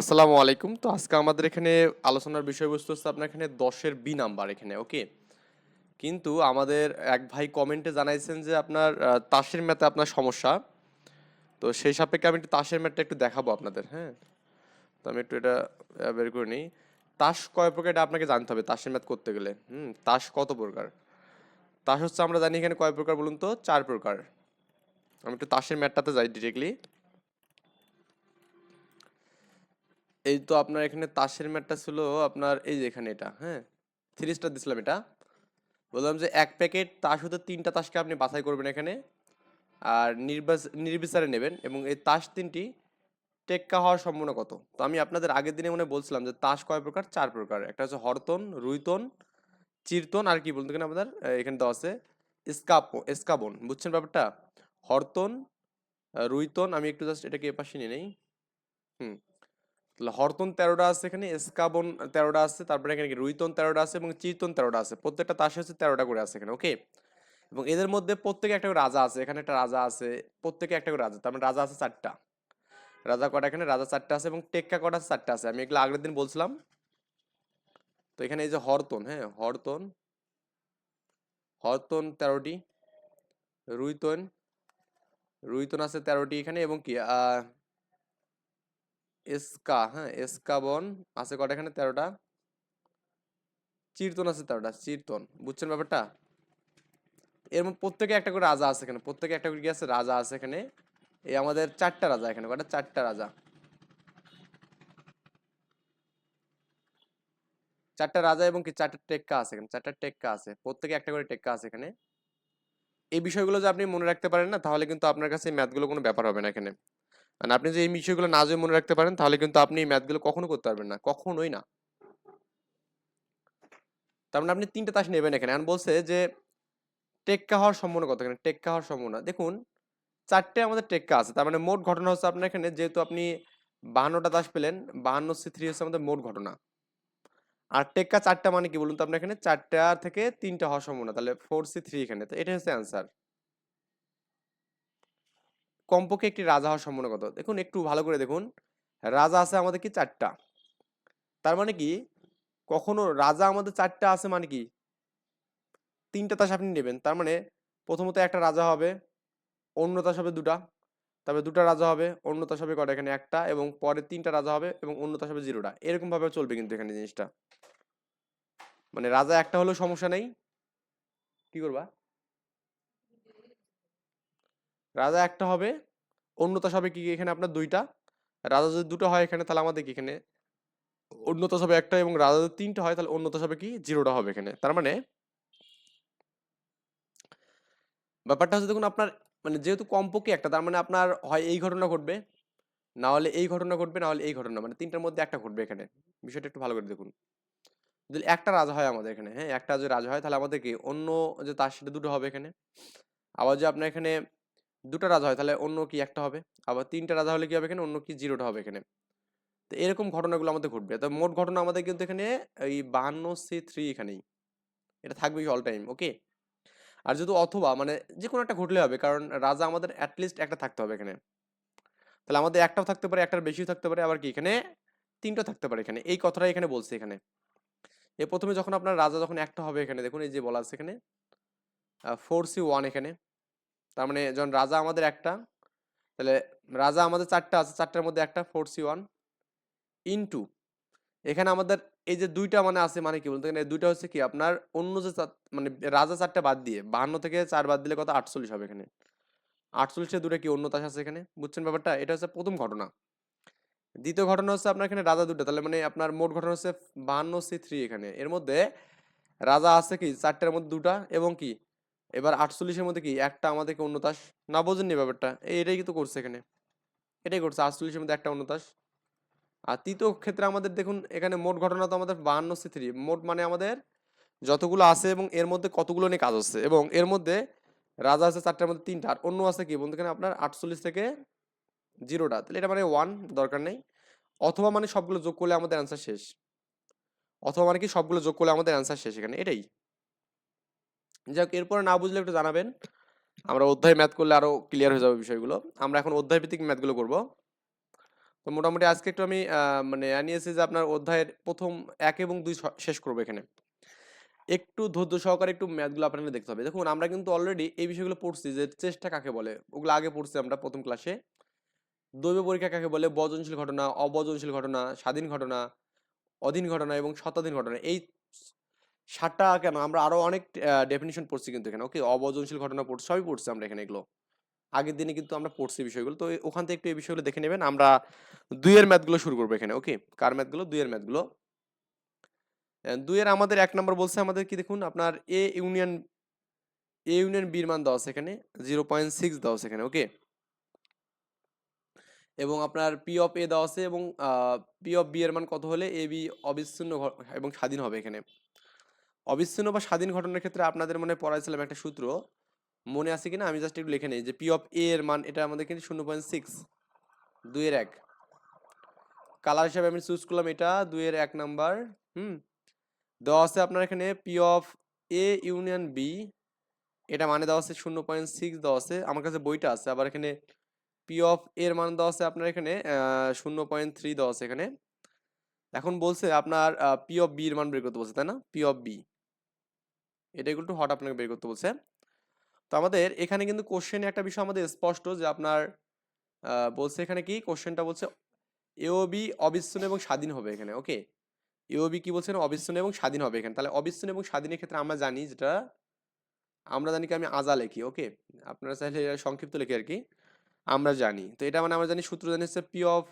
আসসালামু আলাইকুম। তো আজকে আমাদের এখানে আলোচনার বিষয়বস্তু হচ্ছে আপনার এখানে দশের বি নাম্বার এখানে, ওকে? কিন্তু আমাদের এক ভাই কমেন্টে জানাইছেন যে আপনার তাসের ম্যাথে আপনার সমস্যা। তো সেই সাপেক্ষে আমি একটু তাসের ম্যাথটা একটু দেখাবো আপনাদের হ্যাঁ? তো আমি একটু এটা বের করে নিই। তাস কয় প্রকার এটা আপনাকে জানতে হবে তাসের ম্যাথ করতে গেলে, হুম? তাস কত প্রকার? তাস হচ্ছে আমরা জানি এখানে কয় প্রকার বলুন তো? চার প্রকার। আমি একটু তাসের ম্যাথটাতে যাই ডিরেক্টলি এই তো আপনার এখানে তাসের ম্যাটটা ছিল আপনার এই যে এখানে এটা হ্যাঁ? থ্রি স্টার দিছিলাম এটা। বললাম যে এক প্যাকেট তাস হতে তিনটা তাসকে আপনি বাছাই করবেন এখানে। আর নির্বাচ নির্বিচারে নেবেন এবং এই তাস তিনটি টেক্কা হওয়ার সম্ভাবনা কত? তো আমি আপনাদের আগের দিনে মনে বলছিলাম যে তাস কয় প্রকার? চার প্রকার। একটা হচ্ছে হরতন, রুইতন, চিরতন আর কি বলতে কিনা আমাদের এখানে দেওয়া আছে, স্কাপো, স্কাবন। বুঝছেন ব্যাপারটা? হরতন, রুইতন, আমি একটু জাস্ট এটাকে এপাশে নিয়ে নেই। হুম। তাহলে হরতন তেরোটা আছে এখানে, এসকাবন তেরোটা আছে, তারপরে এখানে রুইতন তেরোটা আছে এবং চিরতন তেরোটা আছে। প্রত্যেকটা তাসে হচ্ছে তেরোটা করে আছে এখানে ওকে এবং এদের মধ্যে প্রত্যেকে একটা করে রাজা আছে, এখানে একটা রাজা আছে, প্রত্যেকে একটা করে রাজা, তার মানে রাজা আছে চারটা। রাজা কটা এখানে? রাজা চারটা আছে এবং টেক্কা কটা চারটা আছে। আমি এগুলো আগের দিন বলছিলাম। তো এখানে এই যে হরতন হ্যাঁ হরতন হরতন তেরোটি, রুইতন রুইতন আছে তেরোটি এখানে এবং কি এসকা হ্যাঁ এসকাবন আছে কটা এখানে? তেরোটা। চিরতন আছে তেরোটা, চিরতন। বুঝছেন ব্যাপারটা? এর মধ্যে প্রত্যেকে একটা করে রাজা আছে এখানে, প্রত্যেকে একটা করে কি আছে? রাজা আছে এখানে। এই আমাদের চারটা রাজা এখানে কটা চারটা রাজা। চারটা রাজা এবং কি চারটা টেক্কা আছে এখানে, চারটা টেক্কা আছে, প্রত্যেকে একটা করে টেক্কা আছে এখানে। এই বিষয়গুলো যদি আপনি মনে রাখতে পারেন না, তাহলে কিন্তু আপনার কাছে ম্যাথগুলো কোনো ব্যাপার হবে না এখানে। মানে আপনি যদি এই বিষয়গুলো না যদি মনে রাখতে পারেন, তাহলে কিন্তু আপনি এই ম্যাথগুলো কখনো করতে পারবেন না, কখনোই না। তার মানে আপনি তিনটা তাস নেবেন এখানে। এখন বলছে যে, টেক্কা হওয়ার সম্ভাবনা কত এখানে? টেক্কা হওয়ার সম্ভাবনা। দেখুন, চারটে আমাদের টেক্কা আছে, তার মানে মোট ঘটনা হচ্ছে আপনার এখানে যেহেতু আপনি বাহান্নটা তাস পেলেন, বাহান্ন সি থ্রি হচ্ছে আমাদের মোট ঘটনা। আর টেক্কা চারটা মানে কি বলুন তো আপনার এখানে? চারটা থেকে তিনটা হওয়ার সম্ভাবনা, তাহলে ফোর সি থ্রি এখানে। তো এটা হচ্ছে অ্যান্সার কমপক্ষে একটি রাজা হওয়ার সম্ভাবনা কত দেখুন, একটু ভালো করে দেখুন। রাজা আছে আমাদের কি চারটা? তার মানে কি, কখনো রাজা আমাদের চারটা আছে মানে কি? তিনটা তাস আপনি নেবেন। তার মানে প্রথমত একটা রাজা হবে, অন্য তাস হবে দুটা। তারপরে দুটা রাজা হবে, অন্য তাস হবে কটা এখানে একটা এবং পরে তিনটা রাজা হবে এবং অন্য তাস হবে জিরোটা। এরকম ভাবে চলবে কিন্তু এখানে জিনিসটা। মানে রাজা একটা হলেও সমস্যা নেই। কি করবা? রাজা একটা হবে, অন্যতা হবে কি এখানে আপনার দুইটা। রাজা যদি দুটো হয় এখানে, তাহলে আমাদের কি এখানে? অন্যতা হবে একটা এবং রাজা যদি তিনটা হয়, তাহলে অন্যতা হবে কি? জিরোটা হবে এখানে। তার মানে ব্যাপারটা হচ্ছে দেখুন আপনার মানে যেহেতু কমপক্ষে একটা, তার মানে আপনার হয় এই ঘটনা ঘটবে, না হলে এই ঘটনা ঘটবে, না হলে এই ঘটনা মানে তিনটার মধ্যে একটা ঘটবে এখানে। বিষয়টা একটু ভালো করে দেখুন। যদি একটা রাজা হয় আমাদের এখানে হ্যাঁ একটা যদি রাজা হয়, তাহলে আমাদের কি? অন্য যে তার সাথে দুটো হবে এখানে। আবার যে আপনার এখানে দুটো রাজা হয়, তাহলে অন্য কি একটা হবে? আবার তিনটা রাজা হলে কি হবে এখানে? অন্য কি জিরোটা হবে এখানে? তো এরকম ঘটনাগুলো আমাদের ঘটবে। তো মোট ঘটনা আমাদের কিন্তু এখানে এই বাহান্ন সি থ্রি এখানেই। এটা থাকবে অল টাইম ওকে আর যেহেতু অথবা মানে যে কোনো একটা ঘটলে হবে, কারণ রাজা আমাদের অ্যাটলিস্ট একটা থাকতে হবে এখানে। তাহলে আমাদের একটাও থাকতে পারে, একটার বেশিও থাকতে পারে, আবার কি এখানে? তিনটা থাকতে পারে এখানে। এই কথাটাই এখানে বলছে এখানে। এ প্রথমে যখন আপনার রাজা যখন একটা হবে এখানে, দেখুন এই যে বলা আছে এখানে ফোর সি ওয়ান এখানে। তার মানে যখন রাজা আমাদের একটা, তাহলে রাজা আমাদের চারটা আছে, চারটার মধ্যে একটা ফোর সি ওয়ান ইন্টু এখানে আমাদের এই যে দুইটা মানে আছে মানে কি বলতে? এখানে দুইটা হচ্ছে কি? আপনার অন্য যে মানে রাজা চারটা বাদ দিয়ে, বাহান্ন থেকে চার বাদ দিলে কত? আটচল্লিশ হবে এখানে। আটচল্লিশে দুটো কি অন্য তাস আছে এখানে? বুঝছেন ব্যাপারটা? এটা হচ্ছে প্রথম ঘটনা। দ্বিতীয় ঘটনা হচ্ছে আপনার এখানে রাজা দুটো তাহলে মানে আপনার মোট ঘটনা হচ্ছে বাহান্ন সি থ্রি এখানে। এর মধ্যে রাজা আছে কি? চারটার মধ্যে দুটা এবং কি? এবার আটচল্লিশের মধ্যে কি একটা আমাদেরকে অন্য তাস না, বোঝেননি ব্যাপারটা। এটাই কিন্তু করছে এখানে। এটাই করছে, আটচল্লিশের মধ্যে একটা অন্য তাস আর তৃতীয় ক্ষেত্রে আমাদের দেখুন, এখানে মোট ঘটনা তো আমাদের বাহান্ন সি থ্রি মোট মানে আমাদের যতগুলো আছে এবং এর মধ্যে কতগুলো নিয়ে কাজ হচ্ছে এবং এর মধ্যে রাজা আছে চারটার মধ্যে তিনটা। আর অন্য আছে কি বলতে এখানে আপনার আটচল্লিশ থেকে জিরোটা। তাহলে এটা মানে ওয়ান দরকার নেই। অথবা মানে সবগুলো যোগ করলে আমাদের অ্যান্সার শেষ। অথবা মানে কি সবগুলো যোগ করলে আমাদের অ্যান্সার শেষ এখানে। এটাই। যাক, এরপরে না বুঝলে একটু জানাবেন। আমরা অধ্যায় ম্যাথ করলে আরও ক্লিয়ার হয়ে যাবে বিষয়গুলো। আমরা এখন অধ্যায় ভিত্তিক ম্যাথগুলো করব। তো মোটামুটি আজকে একটু আমি মানে আনিয়েছি যে আপনার অধ্যায়ের প্রথম এক এবং দুই শেষ করব এখানে। একটু ধৈর্য সহকারে একটু ম্যাথগুলো আপনাকে দেখতে হবে। দেখুন, আমরা কিন্তু অলরেডি এই বিষয়গুলো পড়ছি যে চেষ্টা কাকে বলে? ওগুলো আগে পড়ছি আমরা প্রথম ক্লাসে দৈব পরীক্ষা কাকে বলে? বজনশীল ঘটনা অবজনশীল ঘটনা, স্বাধীন ঘটনা, অধীন ঘটনা এবং শতাধীন ঘটনা। এই সাতটা কেন? আমরা আরও অনেক ডেফিনিশন পড়ছি কিন্তু এখানে। ওকে অবজনশীল ঘটনা পড়ছি সবই পড়ছি আমরা এখানে এগুলো। আগের দিনে কিন্তু আমরা পড়ছি বিষয়গুলো। তো ওখান থেকে একটু এই বিষয়গুলো দেখে নেবেন। আমরা দুইয়ের ম্যাথগুলো শুরু করব এখানে। ওকে কার ম্যাথগুলো? দুইয়ের ম্যাথগুলো। দুইয়ের আমাদের এক নম্বর বলছে আমাদের কি দেখুন? আপনার এ ইউনিয়ন এ ইউনিয়ন বির মান দেওয়া এখানে। জিরো পয়েন্ট সিক্স দেওয়া এখানে। ওকে এবং আপনার পি অফ এ দেওয়া আছে এবং পি অফ বি এর মান কত হলে এ বি অবিচ্ছিন্ন এবং স্বাধীন হবে এখানে। অবিচ্ছিন্ন বা স্বাধীন ঘটনার ক্ষেত্রে আপনাদের মনে পড়াইছিলাম একটা সূত্র। মনে আছে কিনা? আমি জাস্ট একটু লিখে নিই যে পি অফ এ এর মান, এটা আমাদের কিন্তু শূন্য পয়েন্ট সিক্স দুইয়ের এক। কালার হিসাবে আমি চুজ করলাম এটা, দুইয়ের এক নাম্বার হুম? দেওয়া আছে আপনার এখানে P of A union B এটা মানে দেওয়া আছে শূন্য পয়েন্ট সিক্স দেওয়া আছে। আমার কাছে বইটা আছে, আবার এখানে পি অফ এর মান দেওয়া আছে আপনার এখানে শূন্য পয়েন্ট থ্রি দেওয়া আছে এখানে। এখন বলছে আপনার পি অফ বি এর মান বের করতে বলছে, তাই না? পি অফ বি এটা একটু হট আপনাকে বের করতে বলছে। তো আমাদের এখানে কিন্তু কোশ্চেনে একটা বিষয় আমাদের স্পষ্ট যে আপনার বলছে এখানে কি? কোশ্চেনটা বলছে এওবি অবিচ্ছিন্ন এবং স্বাধীন হবে এখানে ওকে এওবি কি বলছেন অবিচ্ছিন্ন এবং স্বাধীন হবে এখানে। তাহলে অবিচ্ছিন্ন এবং স্বাধীনের ক্ষেত্রে আমরা জানি যেটা, আমরা জানি কি আমি আজা লিখি ওকে আপনারা চাইলে সংক্ষিপ্ত লিখি আর কি আমরা জানি। তো এটা মানে আমরা জানি সূত্র জানি হচ্ছে P of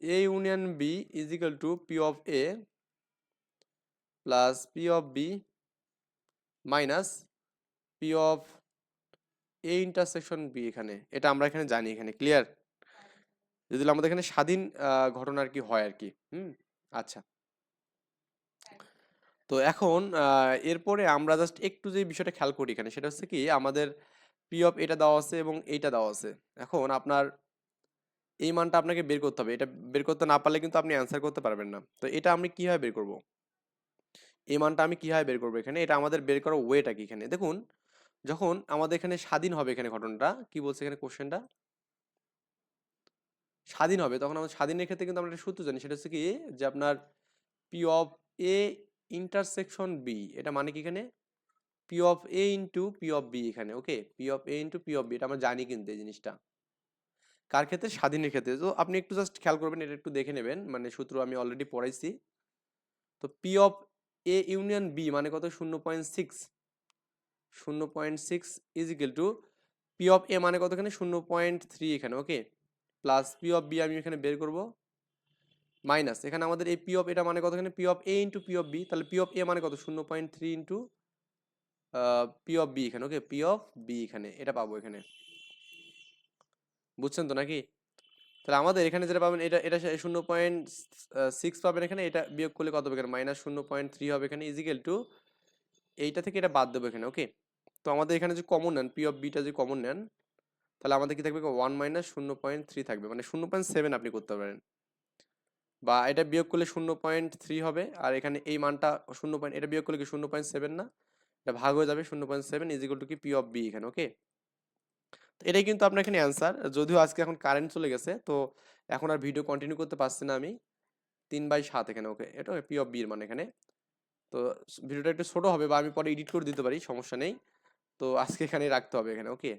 A union B is to P of A plus P of B minus P of A intersection B এখানে। এটা আমরা এখানে জানি এখানে, ক্লিয়ার? যদি আমাদের এখানে স্বাধীন ঘটনা আর কি হয় আর কি, হুম? আচ্ছা। তো এখন এরপরে আমরা জাস্ট একটু যে বিষয়টা খেয়াল করি এখানে, সেটা হচ্ছে কি, আমাদের পি অফ এটা দেওয়া আছে এবং এইটা দেওয়া আছে। এখন আপনার এই মানটা আপনাকে বের করতে হবে। এটা বের করতে না পারলে কিন্তু আপনি অ্যান্সার করতে পারবেন না। তো এটা আমি কীভাবে বের করব? এই মানটা আমি কীভাবে বের করব এখানে? এটা আমাদের বের করার ওয়েটা কি এখানে। দেখুন, যখন আমাদের এখানে স্বাধীন হবে এখানে ঘটনাটা, কি বলছে এখানে কোশ্চেনটা স্বাধীন হবে। তখন আমাদের স্বাধীনের ক্ষেত্রে কিন্তু আমরা একটা সূত্র জানি। সেটা হচ্ছে কি? যে আপনার P of A intersection B এটা মানে কি এখানে? P of A into P of B এখানে okay P of A into P of B এটা আমরা জানি কিন্তু এই জিনিসটা। কার ক্ষেত্রে? স্বাধীনের ক্ষেত্রে। তো আপনি একটু জাস্ট খেয়াল করবেন, এটা একটু দেখে নেবেন। মানে সূত্র আমি অলরেডি পড়াইছি। তো P of A union B মানে কত? শূন্য পয়েন্ট সিক্স শূন্য point six is equal to P of A মানে কত এখানে শূন্য পয়েন্ট থ্রি এখানে okay plus P of B আমি এখানে বের করব। মাইনাস এখানে আমাদের এই পি অফ এটা মানে কত এখানে P of A into P of B তাহলে পি অফ এ মানে কত? শূন্য point three into P of B এখানে ওকে পি অফ বি এখানে, এটা পাবো এখানে। বুঝছেন তো নাকি? তাহলে আমাদের এখানে যেটা পাবেন, এটা এটা শূন্য পয়েন্ট সিক্স পাবেন এখানে, এটা বিয়োগ করলে কত হবে এখানে? মাইনাস শূন্য পয়েন্ট থ্রি হবে এখানে ইজিক্যাল টু এইটা থেকে এটা বাদ দেবো এখানে ওকে তো আমাদের এখানে যে কমন নেন পি অফ বিটা যদি কমন নেন, তাহলে আমাদের কি থাকবে ওয়ান মাইনাস শূন্য পয়েন্ট থ্রি থাকবে মানে শূন্য পয়েন্ট সেভেন আপনি করতে পারেন। বা এটা বিয়োগ করলে শূন্য পয়েন্ট থ্রি হবে, আর এখানে এই মানটা শূন্য পয়েন্ট, এটা বিয়োগ করলে কি শূন্য পয়েন্ট সেভেন না? এটা ভাগ হয়ে যাবে, শূন্য point seven is equal to কি? পি অফ বি এখানে ওকে এটাই কিন্তু আপনার এখানে অ্যান্সার যদিও আজকে এখন কারেন্ট চলে গেছে, তো এখন আর ভিডিও কন্টিনিউ করতে পারছি না আমি। তিন বাই সাত এখানে ওকে এটা পি অফ বির মানে এখানে। তো ভিডিওটা একটু ছোটো হবে বা আমি পরে এডিট করে দিতে পারি, সমস্যা নেই। তো আজকে এখানে রাখতে হবে এখানে ওকে